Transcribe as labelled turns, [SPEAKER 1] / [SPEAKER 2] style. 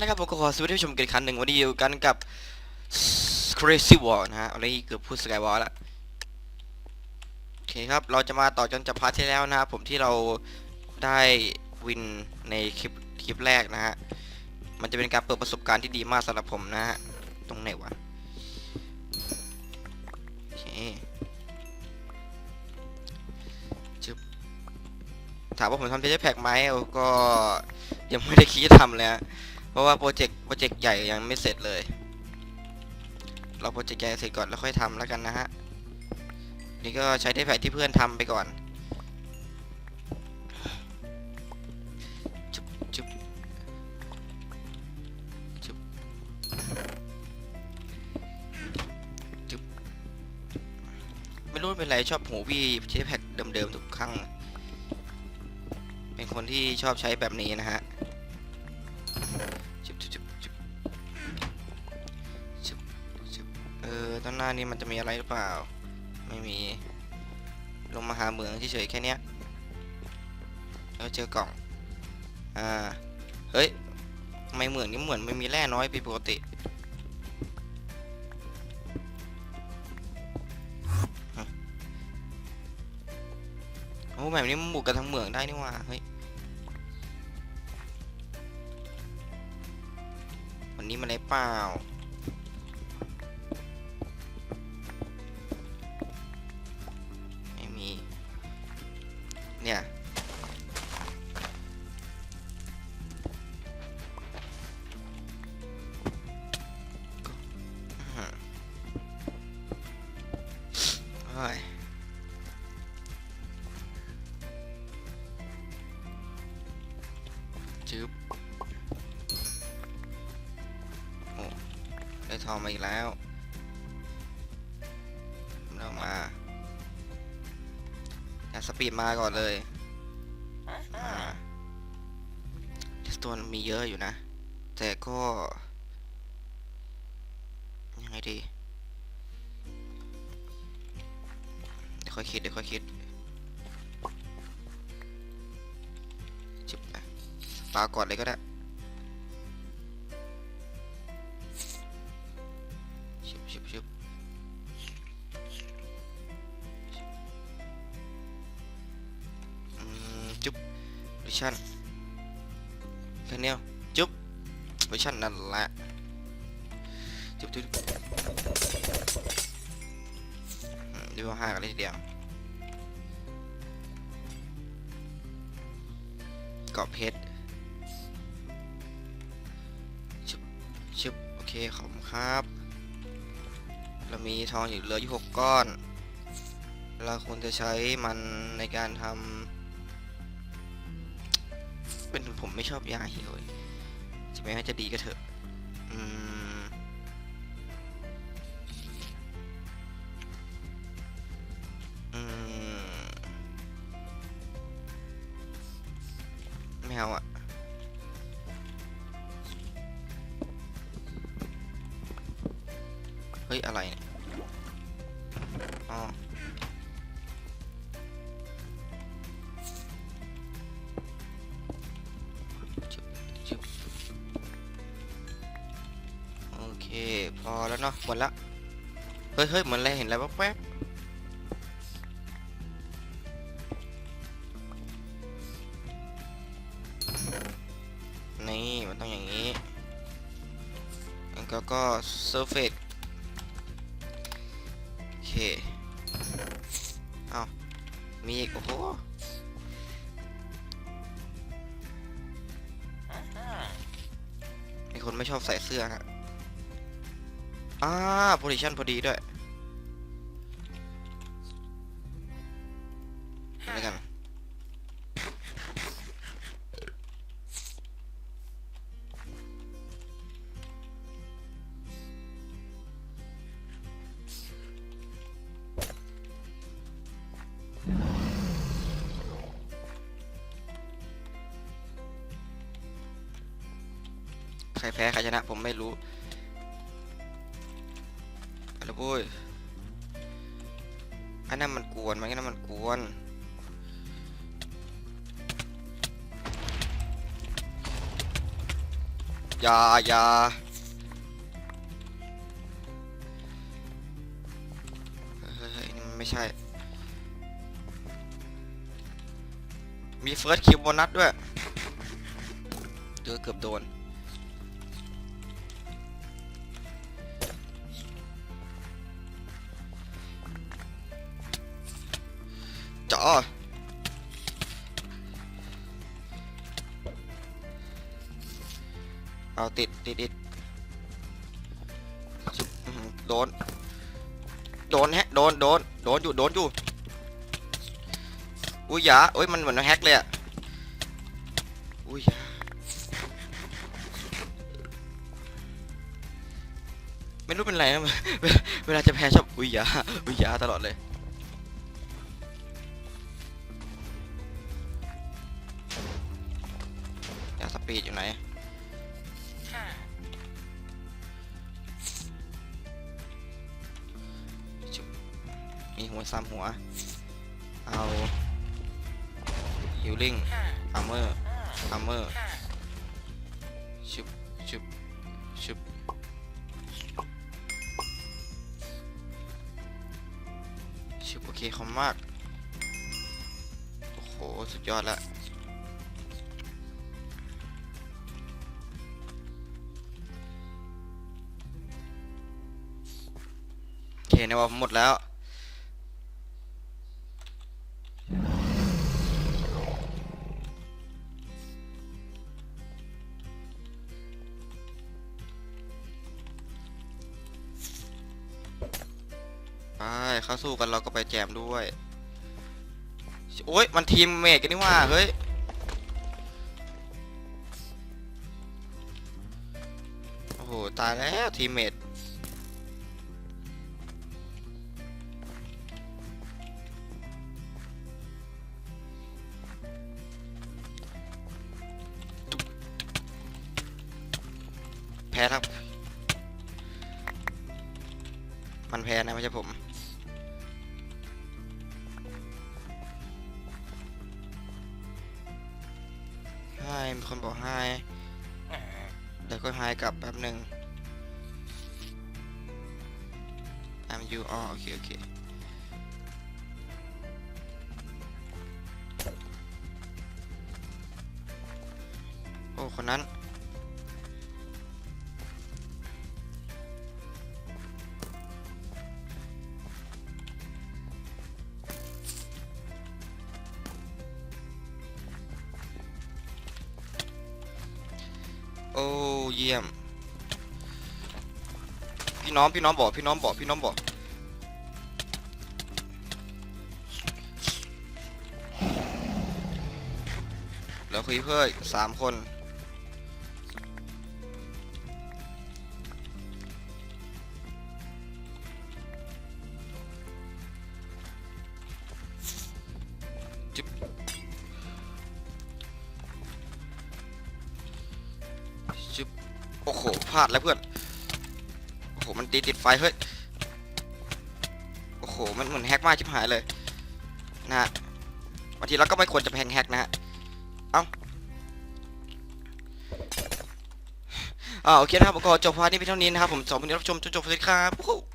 [SPEAKER 1] นะครับผมก็ขอสวัสดีผู้ชมกันครั้งหนึ่งวันนี้อยู่กันกับ Crazy Wall นะฮะอะไรเกือบพูด Sky Wall ละโอเคครับเราจะมาต่อจนจากพาร์ทที่แล้วนะครับผมที่เราได้วินในคลิปคลิปแรกนะฮะมันจะเป็นการเปิดประสบการณ์ที่ดีมากสำหรับผมนะฮะตรงไหนวะโอเคจบถามว่าผมทำเทสแพ็กไหมก็ยังไม่ได้คิดจะทำเลยฮะ เพราะว่าโปรเจกต์โปรเจกต์ใหญ่ยังไม่เสร็จเลย เราโปรเจกต์ใหญ่เสร็จก่อนแล้วค่อยทำแล้วกันนะฮะ นี่ก็ใช้ได้แผนที่เพื่อนทำไปก่อนจุ๊บจุ๊บจุ๊บจุ๊บไม่รู้เป็นไรชอบหูวี่ใช้แพ็กเดิมๆทุกครั้ง เป็นคนที่ชอบใช้แบบนี้นะฮะานหน้านี้มันจะมีอะไรหรือเปล่า ไม่มี ลงมาหาเหมืองเฉยๆแค่เนี้ยแล้วเจอกล่อง อ่า เฮ้ยทำไมเหมืองนี้เหมือนไม่มีแร่น้อยผิดปกติโอ้แบบนี้มันบุกกันทั้งเหมืองได้นี่ว่าเฮ้ยวันนี้มันได้เปล่า เนี่ยก็อื้อหือเฮ้ได้ทองมาอีกแล้ว สปีดมาก่อนเลยอ่าเทสตัวมันมีเยอะอยู่นะ แต่ก็ ยังไงดีเดี๋ยวค่อยคิดเดี๋ยวค่อยคิดจิบไปปลาก่อนเลยก็ได้ ชั่นแค่เนี้ยจุ๊บวิชั่นนั่นแหละจุ๊บจุ๊บอืมดูห้ากันเลยทีเดียวเกาะเพชรชิบชิบโอเคขอบคุณครับ เรามีทองอยู่เหลืออยู่หกก้อน เราควรจะใช้มันในการทำ เป็นผมไม่ชอบยาหิวเลยจะไม่ว่าจะดีก็เถอะอืมอืมไม่เอาอะเฮ้ย อะไรเนี่ย พอแล้วเนาะหมดละเฮ้ยเฮ้ยเหมือนอะไรเห็นอะไรแป๊บๆนี่มันต้องอย่างนี้แล้วก็ก็ surface โอเคเอามีอีกโอ้โหมีคนไม่ชอบใส่เสื้อฮะ อ่าโพซิชันพอดีด้วยอะไรกันใครแพ้ใครชนะผมไม่รู้ อะไรบุ้ยอันนั้นมันกวนมันอันนั้นมันกวนอยาอยาเฮ้ยเฮ้ยนี่มันไม่ใช่ มีเฟิร์สคิวโบนัสด้วยเจอเกือบโดน จ๋อเอาติดติดติดโดน โดนแฮะ โดน โดน โดนอยู่ โดนอยู่ อุ้ยยาเอ้ย มันเหมือนแฮกเลยอะอุ้ยยาไม่รู้เป็นไรนะ เวลาเวลาจะแพ้ชอบอุ้ยยาอุ้ยยาตลอดเลย ปีดอยู่ไหนชุบมีหัวซ้ำหัว เอาฮิลลิ่งอาร์เมอร์อาร์เมอร์ชุบชุบชุบชุบโอเคคอมมาก โอ้โห สุดยอดแล้ว เคในว่าหมดแล้ว ไปเข้าสู้กันเราก็ไปแจมด้วย โอ้ยมันทีมเมทกันนี่ว่า เฮ้ยโอ้โห ตายแล้วทีมเมท แพ้ครับมันแพ้นะไม่ใช่ผมให้มีคนบอกให้เดี๋ยวก็ให้กลับแป๊บหนึ่ง I'm you อ๋อโอเคโอเคโอ้คนนั้น โอ้เยี่ยม พี่น้องพี่น้องบอกพี่น้องบอกพี่น้องบอกแล้วคุยเพื่อสามคน โอ้โหพลาดแล้วเพื่อน โอ้โห มันตีติดไฟ เฮ้ย โอ้โห มันเหมือนแฮกมากชิบหายเลย นะฮะบางทีเราก็ไม่ควรจะแพงแฮกนะฮะ เอ้าอ่าโอเคนะครับผมก็จบพาร์ทนี้เพียงเท่านี้นะครับผมสองคนนี้รับชมจนจบสวัสดีครับ